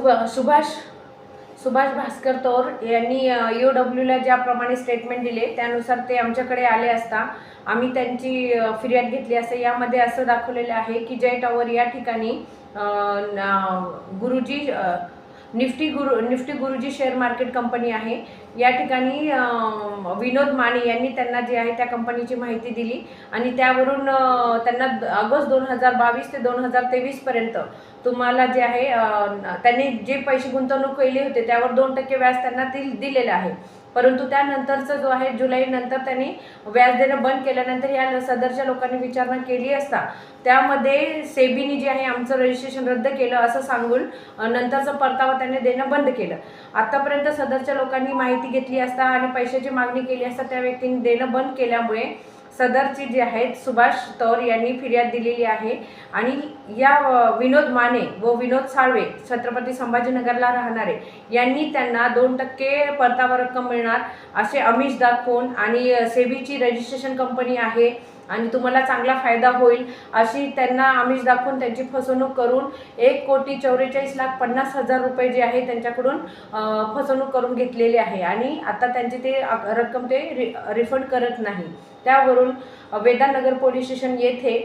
सुभ सुभाष सुभाष भास्कर तौर यांनी यू डब्ल्यूला ज्याप्रमाणे स्टेटमेंट दिले त्यानुसार ते आमच्याकडे आले असता आम्ही त्यांची फिर्याद घेतली असते. यामध्ये असं दाखवलेलं आहे की जय टॉवर या ठिकाणी गुरुजी निफ्टी गुरु निफ्टी गुरुजी शेअर मार्केट कंपनी आहे. या ठिकाणी विनोद माने यांनी त्यांना जी आहे त्या कंपनीची माहिती दिली. आणि त्यावरून त्यांना ऑगस्ट दोन हजार बावीस ते दोन हजार तेवीसपर्यंत तुम्हाला जे आहे त्यांनी जे पैसे गुंतवणूक केली होते त्यावर दोन टक्के व्याज त्यांना दिल दिलेलं आहे. परंतु त्यानंतरचा जो आहे जुलैनंतर त्यांनी व्याज देणं बंद केल्यानंतर या सदरच्या लोकांनी विचारणा केली असता त्यामध्ये सेबीने जे आहे आमचं रजिस्ट्रेशन रद्द केलं असं सांगून नंतरचा परतावा त्यांनी देणं बंद केलं. आतापर्यंत सदरच्या लोकांनी माहिती घेतली असता आणि पैशाची मागणी केली असता त्या व्यक्तीने देणं बंद केल्यामुळे सदरची जी आहेत सुभाष तौर यांनी फिर्याद दिलेली आहे. आणि या विनोद माने व विनोद साळवे छत्रपती संभाजीनगरला राहणारे यांनी त्यांना दोन टक्के परतावा रक्कम मिळणार असे अमिष दाखवून आणि सेबीची रजिस्ट्रेशन कंपनी आहे आणि तुम्हाला चांगला फायदा होईल अशी त्यांना आमिष दाखवून त्यांची फसवणूक करून एक कोटी चौवेचाळीस लाख पन्नास हजार रुपये जे आहे त्यांच्याकडून फसवणूक करून घेतलेली आहे. आणि आता त्यांची ते रक्कम ते रि रिफंड करत नाही. त्यावरून वेदानगर पोलीस स्टेशन येथे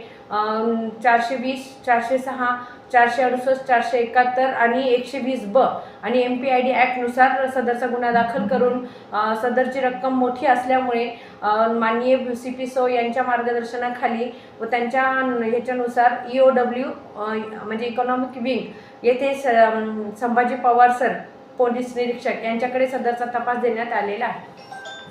चारशे वीस चारशे सहा चारशे अडुसष्ट चारशे एकाहत्तर आणि एकशे वीस ब आणि एम पी आय डी ॲक्टनुसार सदरचा गुन्हा दाखल करून सदरची रक्कम मोठी असल्यामुळे माननीय सी पी सो यांच्या मार्गदर्शनाखाली व त्यांच्या ह्याच्यानुसार ई ओ डब्ल्यू म्हणजे इकॉनॉमिक विंग येथे स संभाजी पवार सर पोलीस निरीक्षक यांच्याकडे सदरचा तपास देण्यात आलेला आहे.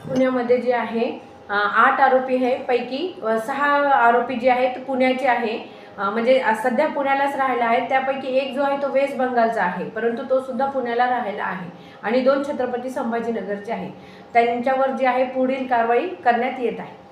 पुण्यामध्ये जे आहे आठ आरोपी आहे पैकी. सहा आरोपी जे आहेत पुण्याचे आहे. म्हणजे सध्या पुण्यालाच राहिला आहे. त्यापैकी एक जो आहे तो वेस्ट बंगालचा आहे. परंतु तो सुद्धा पुण्याला राहिला आहे. आणि दोन छत्रपती संभाजीनगरचे आहे त्यांच्यावर जी आहे पुढील कारवाई करण्यात येत आहे.